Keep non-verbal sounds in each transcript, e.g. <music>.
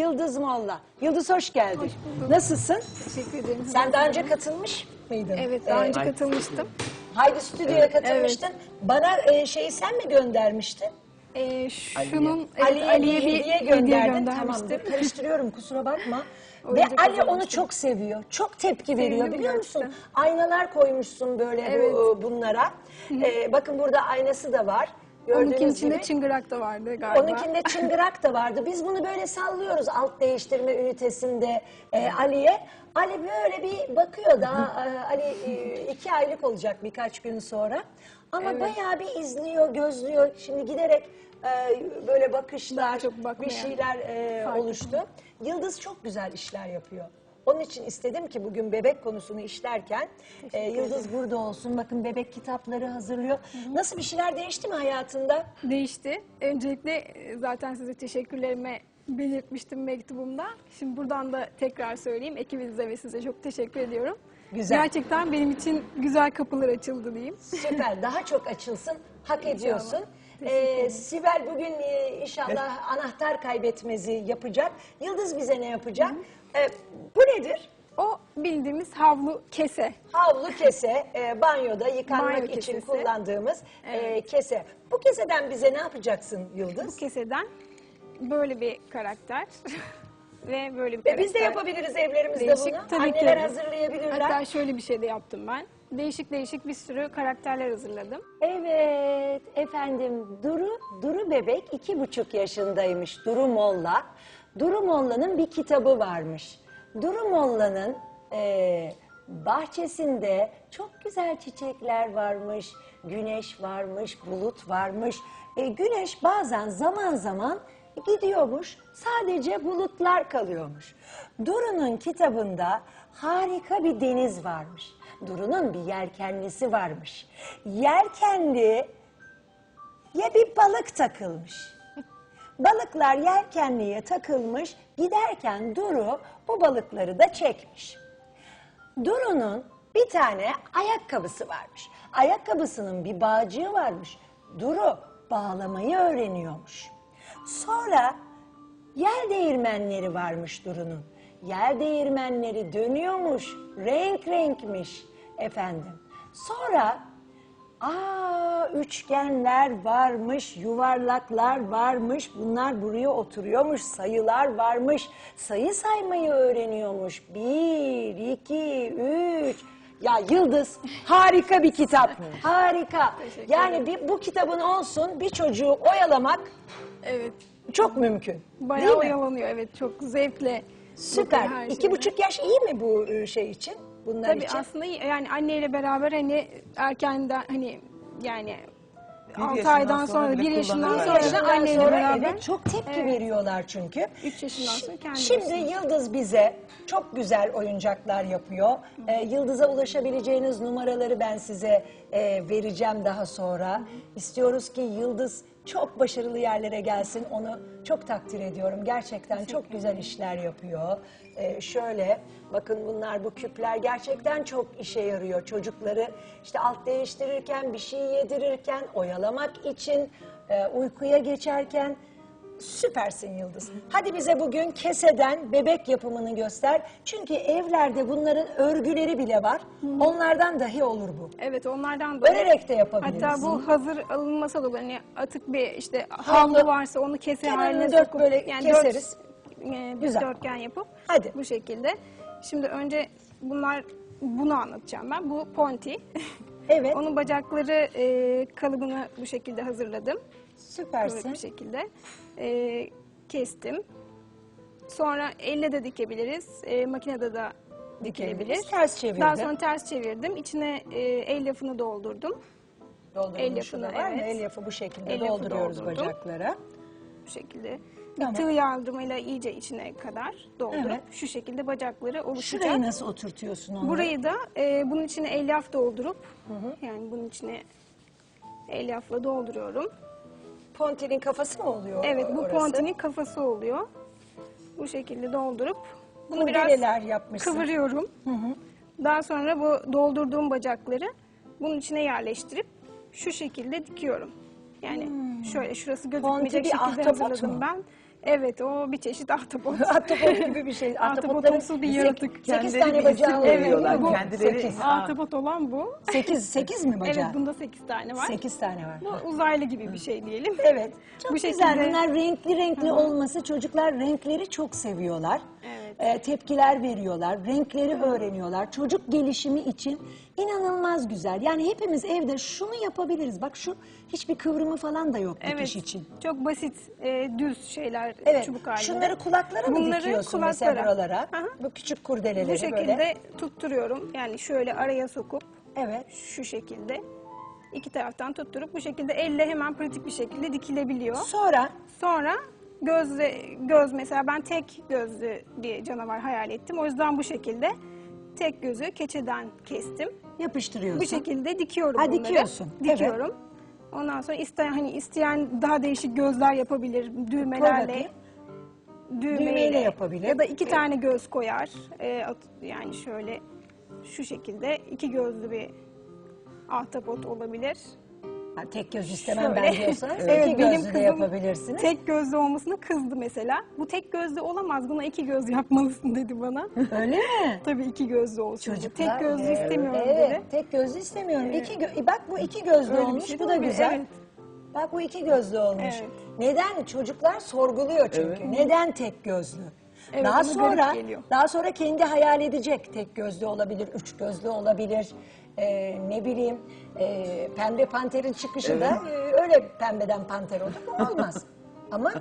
Yıldız Molla. Yıldız hoş geldin. Hoş bulduk. Nasılsın? Teşekkür ederim. Sen daha önce katılmış mıydın? Evet, daha önce katılmıştım. Haydi Stüdyo'ya katılmıştın. Bana e, şeyi sen mi göndermiştin? Ee, şunun evet, Ali'ye, Ali'ye bir hediye gönderdin. Tamam göndermiştim. karıştırıyorum kusura bakma. <laughs> Ve Oyuncak Ali onu hazırlamıştım. çok seviyor. Çok tepki veriyor Sevindim biliyor musun? gerçekten. Aynalar koymuşsun böyle Evet. bu, bunlara. Ee, bakın burada aynası da var. Gördüğünüz Onunkinin içinde gibi. çıngırak da vardı galiba. Onunkinde çıngırak da vardı. Biz bunu böyle sallıyoruz alt değiştirme ünitesinde e, Ali'ye. Ali böyle bir bakıyor daha e, Ali e, iki aylık olacak birkaç gün sonra. Ama Evet. bayağı bir izliyor, gözlüyor. Şimdi giderek e, böyle bakışlar, Daha çok bakmaya bir şeyler e, fark oluştu. Yıldız çok güzel işler yapıyor. Onun için istedim ki bugün bebek konusunu işlerken e, Yıldız burada olsun. Bakın bebek kitapları hazırlıyor. Nasıl bir şeyler değişti mi hayatında? Değişti. Öncelikle e, zaten size teşekkürlerimi belirtmiştim mektubumda. Şimdi buradan da tekrar söyleyeyim. Ekibinize ve size çok teşekkür ediyorum. Güzel. Gerçekten benim için güzel kapılar açıldı diyeyim. Süper. Daha çok açılsın. Hak ediyorsun. Ee. Sibel bugün e, inşallah anahtar kaybetmezi yapacak. Yıldız bize ne yapacak? Ee, bu nedir? O bildiğimiz havlu kese. Havlu kese, e, banyoda yıkanmak Banyo için kesesi. kullandığımız e, kese. Bu keseden bize ne yapacaksın Bu Yıldız? keseden böyle bir karakter <laughs> ve böyle bir Ve karakter. biz de yapabiliriz evlerimizde Değişik, bunu. tabii ki. Anneler hazırlayabilirler. Hatta şöyle bir şey de yaptım ben. Değişik değişik bir sürü karakterler hazırladım. Evet efendim Duru, Duru bebek iki buçuk yaşındaymış Duru Molla. Duru Molla'nın bir kitabı varmış. Duru Molla'nın eee, bahçesinde çok güzel çiçekler varmış, güneş varmış, bulut varmış. E, güneş bazen zaman zaman gidiyormuş, sadece bulutlar kalıyormuş. Duru'nun kitabında harika bir deniz varmış. Duru'nun bir yelkenlisi varmış. Yelkenli ya bir balık takılmış. Balıklar yelkenliye takılmış, giderken Duru bu balıkları da çekmiş. Duru'nun bir tane ayakkabısı varmış. Ayakkabısının bir bağcığı varmış. Duru bağlamayı öğreniyormuş. Sonra yer değirmenleri varmış Duru'nun. Yer değirmenleri dönüyormuş, renk renkmiş efendim. Sonra aa üçgenler varmış, yuvarlaklar varmış. Bunlar buraya oturuyormuş, sayılar varmış. Sayı saymayı öğreniyormuş. Bir, iki, üç. Ya Yıldız harika bir kitap. Harika. Yani bir, bu kitabın olsun bir çocuğu oyalamak Evet. çok mümkün. Bayağı oyalanıyor. Evet çok zevkle. Süper. her İki buçuk yaş iyi mi bu e, şey için? Bunlar Tabii için. aslında iyi. yani anneyle beraber hani erkenden hani yani Bir 6 yaşından aydan sonra sonra, bile 1 yaşından kullanıyorlar. sonra da yaşından anneyle sonra beraber evet, çok tepki Evet. veriyorlar çünkü. Üç yaşından sonra kendi Şimdi başına. Yıldız bize çok güzel oyuncaklar yapıyor. Ee, Yıldız'a ulaşabileceğiniz numaraları ben size e, vereceğim daha sonra. İstiyoruz ki Yıldız çok başarılı yerlere gelsin. Onu çok takdir ediyorum. Gerçekten çok güzel işler yapıyor. Ee, şöyle bakın bunlar bu küpler gerçekten çok işe yarıyor. Çocukları işte alt değiştirirken, bir şey yedirirken, oyalamak için, e, uykuya geçerken Süpersin Yıldız. Hadi bize bugün keseden bebek yapımını göster. Çünkü evlerde bunların örgüleri bile var. Onlardan dahi olur bu. Evet onlardan da Örerek de yapabilirsin. Hatta bu hazır alınmasa da olur. Hani atık bir işte Havlu. varsa onu kese Kenarını haline dört sokup böyle keseriz. Dört, e, bir Güzel. dörtgen yapıp Hadi. bu şekilde. Şimdi önce bunlar bunu anlatacağım ben. Bu ponti. Evet. <laughs> Onun bacakları e, kalıbını bu şekilde hazırladım. Süpersin. Kıvırık bir şekilde e, kestim. Sonra elle de dikebiliriz, e, makinede de dikilebilir. Dikebiliriz. Ters çevirdin. Daha sonra ters çevirdim. İçine e, el lafını doldurdum. El yapını, var mı? evet. El yapı bu şekilde El yapı dolduruyoruz doldurdum. bacaklara. Bu şekilde. Tamam. Bir tığ yardımıyla iyice içine kadar doldurup Evet. şu şekilde bacakları oluşacak. Şurayı nasıl oturtuyorsun onu? Burayı da e, bunun içine elyaf doldurup yani bunun içine elyafla dolduruyorum. Pontinin kafası mı oluyor Evet bu orası? pontinin kafası oluyor. Bu şekilde doldurup bunu biraz yapmışsın. kıvırıyorum. Daha sonra bu doldurduğum bacakları bunun içine yerleştirip şu şekilde dikiyorum. Yani şöyle şurası gözükmeyecek Hmm. bir şekilde ahtapot hazırladım mu? ben. Evet o bir çeşit ahtapot. <laughs> Ahtapot gibi bir şey. <laughs> Ahtapotumsu bir yaratık. Sekiz tane bacağı isim oluyor. veriyorlar. bu Kendileri Sekiz. Ahtapot olan bu. Sekiz, sekiz mi bacağı? Evet bunda 8 tane var. Sekiz tane var. Bu uzaylı gibi bir şey diyelim. <laughs> Evet. Çok Bu güzel. şekilde- Bunlar renkli renkli olması çocuklar renkleri çok seviyorlar. Evet. Ee, tepkiler veriyorlar, renkleri öğreniyorlar. Çocuk gelişimi için inanılmaz güzel. Yani hepimiz evde şunu yapabiliriz. Bak şu hiçbir kıvrımı falan da yok Evet. dikiş için. Çok basit, e, düz şeyler Evet. çubuk halinde. Şunları kulaklara mı Bunları dikiyorsun mesela kulaklara. buralara? Hı hı. Bu küçük kurdeleleri Bu şekilde böyle. tutturuyorum. Yani şöyle araya sokup Evet. şu şekilde iki taraftan tutturup bu şekilde elle hemen pratik bir şekilde dikilebiliyor. Sonra Sonra gözle göz mesela ben tek gözlü bir canavar hayal ettim. O yüzden bu şekilde tek gözü keçeden kestim. yapıştırıyorsun. Bu şekilde dikiyorum Ha, bunları. dikiyorsun, Dikiyorum. Ondan sonra isteyen hani isteyen daha değişik gözler yapabilir düğmelerle. Düğmeyle, Düğmeyle yapabilir. Ya da iki tane göz koyar. Ee, at- yani şöyle şu şekilde iki gözlü bir ahtapot olabilir. Ha, tek göz istemem ben Şöyle. diyorsanız <laughs> Evet, iki benim gözlü de kızım yapabilirsiniz. Tek gözlü olmasına kızdı mesela. Bu tek gözlü olamaz. Buna iki göz yapmalısın dedi bana. <laughs> Öyle mi? Tabii iki gözlü olsun. Çocuklar, Tek gözlü evet, istemiyorum evet, dedi. Tek gözlü istemiyorum. İki gö- bak bu iki gözlü Öyle olmuş. şey bu de da olabilir, güzel. evet. Bak bu iki gözlü olmuş. Evet. Neden? Çocuklar sorguluyor çünkü. Evet. Neden tek gözlü? Evet, daha sonra garip geliyor. daha sonra kendi hayal edecek. Tek gözlü olabilir, üç gözlü olabilir. Ee, ne bileyim e, pembe panterin çıkışı da e, öyle pembeden panter olur mu? Olmaz. <laughs> Ama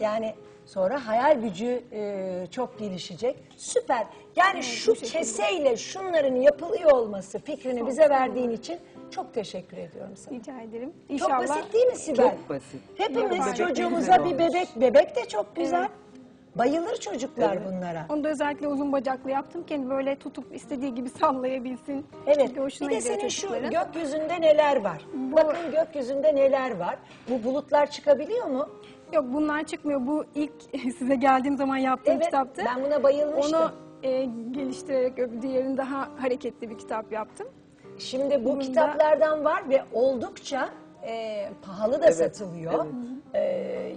yani sonra hayal gücü e, çok gelişecek. Süper. Yani şu keseyle şunların yapılıyor olması fikrini bize verdiğin için çok teşekkür ediyorum sana. Rica ederim. Çok İnşallah. basit değil mi Sibel? Çok basit. Hepimiz çocuğumuza bir bebek, bebek de çok güzel. Bayılır çocuklar bunlara. Onu da özellikle uzun bacaklı yaptım ki hani böyle tutup istediği gibi <laughs> sallayabilsin. Evet. Çünkü hoşuna Bir de gidiyor senin şu çocukların. gökyüzünde neler var? Bakın gökyüzünde neler var. Bu bulutlar çıkabiliyor mu? Yok bunlar çıkmıyor. Bu ilk <laughs> size geldiğim zaman yaptığım Evet. kitaptı. Ben buna bayılmıştım. Onu e, geliştirerek öbür diğerini daha hareketli bir kitap yaptım. Şimdi bu Bunda- kitaplardan var ve oldukça e, pahalı da Evet, satılıyor. E,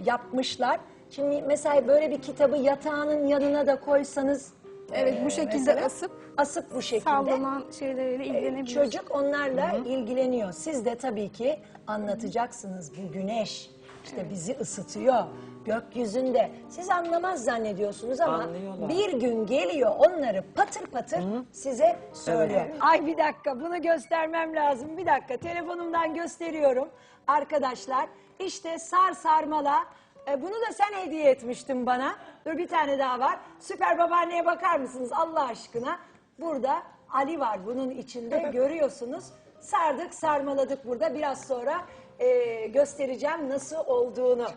yapmışlar. Şimdi mesela böyle bir kitabı yatağının yanına da koysanız Evet, e, bu şekilde mesela, asıp asıp bu şekilde Sallanan şeyleriyle e, ilgilenebiliyorsun. çocuk onlarla ilgileniyor. Siz de tabii ki anlatacaksınız bu güneş işte bizi ısıtıyor gökyüzünde. Siz anlamaz zannediyorsunuz ama Anlıyorlar. bir gün geliyor onları patır patır size söylüyor. Ay bir dakika bunu göstermem lazım. Bir dakika telefonumdan gösteriyorum arkadaşlar. İşte sar sarmala. E, bunu da sen hediye etmiştin bana. Dur bir tane daha var. Süper babaanneye bakar mısınız Allah aşkına? Burada Ali var bunun içinde <laughs> görüyorsunuz. Sardık sarmaladık burada biraz sonra e, göstereceğim nasıl olduğunu.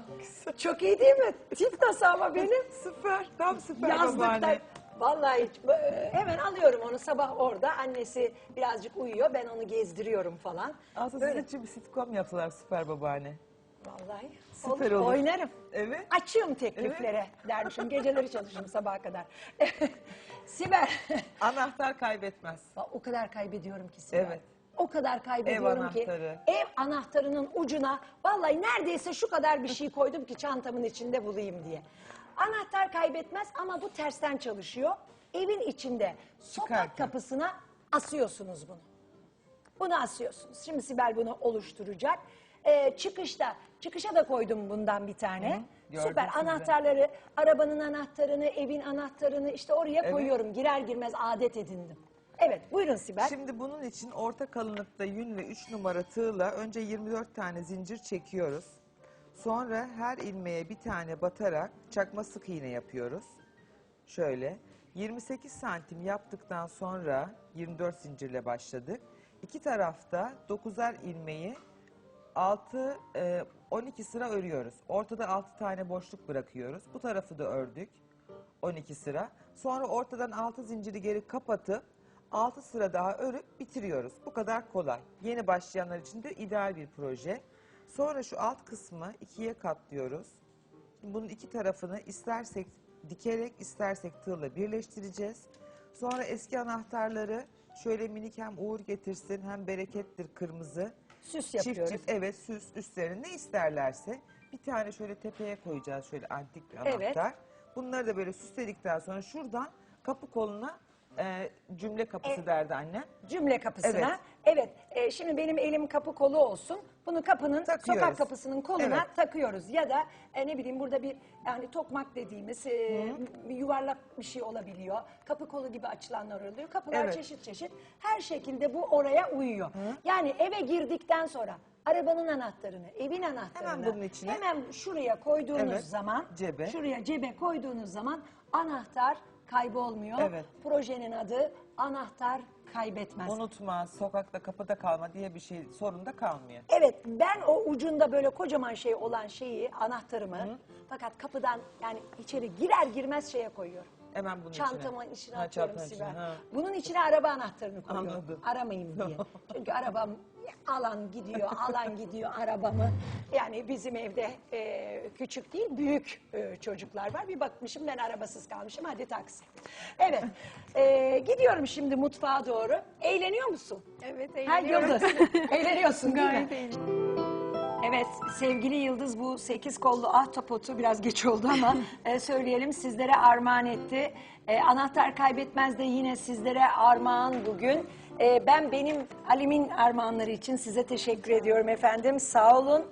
Çok, iyi değil mi? Çift nasıl ama benim? <laughs> Süper. Tam süper Yazlıkta babaanne. vallahi hiç- e, hemen alıyorum onu sabah orada annesi birazcık uyuyor ben onu gezdiriyorum falan. Aslında sizin için bir sitcom yaptılar süper babaanne. Vallahi Süper olur, oynarım. Evet. Açıyorum tekliflere dermişim geceleri çalışırım sabaha kadar. <laughs> Sibel Anahtar kaybetmez. Bak, o kadar kaybediyorum ki Sibel. Evet. O kadar kaybediyorum Ev ki anahtarı. ev anahtarının ucuna vallahi neredeyse şu kadar bir şey koydum ki çantamın içinde bulayım diye. Anahtar kaybetmez ama bu tersten çalışıyor. Evin içinde sokak kapısına asıyorsunuz bunu. Bunu asıyorsunuz. Şimdi Sibel bunu oluşturacak. Ee, çıkışta, çıkışa da koydum bundan bir tane. gördüm Süper sizi. anahtarları, arabanın anahtarını, evin anahtarını işte oraya koyuyorum. Girer girmez adet edindim. Evet buyurun Sibel. Şimdi bunun için orta kalınlıkta yün ve 3 numara tığla önce 24 tane zincir çekiyoruz. Sonra her ilmeğe bir tane batarak çakma sık iğne yapıyoruz. Şöyle 28 santim yaptıktan sonra 24 zincirle başladık. İki tarafta 9'ar ilmeği 6 e, 12 sıra örüyoruz. Ortada 6 tane boşluk bırakıyoruz. Bu tarafı da ördük. 12 sıra. Sonra ortadan 6 zinciri geri kapatıp 6 sıra daha örüp bitiriyoruz. Bu kadar kolay. Yeni başlayanlar için de ideal bir proje. Sonra şu alt kısmı ikiye katlıyoruz. Bunun iki tarafını istersek dikerek istersek tığla birleştireceğiz. Sonra eski anahtarları şöyle minik hem uğur getirsin hem berekettir kırmızı. Süs Çift yapıyoruz. çift evet süs üstlerine ne isterlerse Bir tane şöyle tepeye koyacağız şöyle antik bir Evet. anahtar. Bunları da böyle süsledikten sonra şuradan kapı koluna e, cümle kapısı E- derdi anne. Cümle kapısına. Evet. Evet. e, şimdi benim elim kapı kolu olsun. Bunu kapının Takıyoruz. sokak kapısının koluna Evet. takıyoruz ya da e, ne bileyim burada bir yani tokmak dediğimiz e, bir yuvarlak bir şey olabiliyor. Kapı kolu gibi açılanlar oluyor. Kapılar Evet. çeşit çeşit. Her şekilde bu oraya uyuyor. Yani eve girdikten sonra arabanın anahtarını, evin anahtarını bunun içine. hemen şuraya koyduğunuz Evet. zaman Cebe. şuraya cebe koyduğunuz zaman anahtar kaybolmuyor. Evet. Projenin adı anahtar kaybetmez. Unutma, sokakta kapıda kalma diye bir şey sorun da kalmıyor. Evet ben o ucunda böyle kocaman şey olan şeyi anahtarımı fakat kapıdan yani içeri girer girmez şeye koyuyorum. Hemen bunun içine. Çantamın içine Ha, atıyorum çantanın Sibel. içine, ha. Bunun içine araba anahtarını koyuyorum. Anladım. Aramayayım diye. <laughs> Çünkü arabam alan gidiyor, alan gidiyor arabamı. Yani bizim evde e, küçük değil büyük e, çocuklar var. Bir bakmışım ben arabasız kalmışım hadi taksi. Evet e, gidiyorum şimdi mutfağa doğru. Eğleniyor musun? Evet, Ha eğleniyorum. Yıldız. Eğleniyorsun değil mi? Gayet eğleniyorum. Evet sevgili Yıldız bu sekiz kollu ahtapotu biraz geç oldu ama e, söyleyelim sizlere armağan etti. E, anahtar kaybetmez de yine sizlere armağan bugün. E, ben benim Halim'in armağanları için size teşekkür ediyorum efendim. Sağ olun.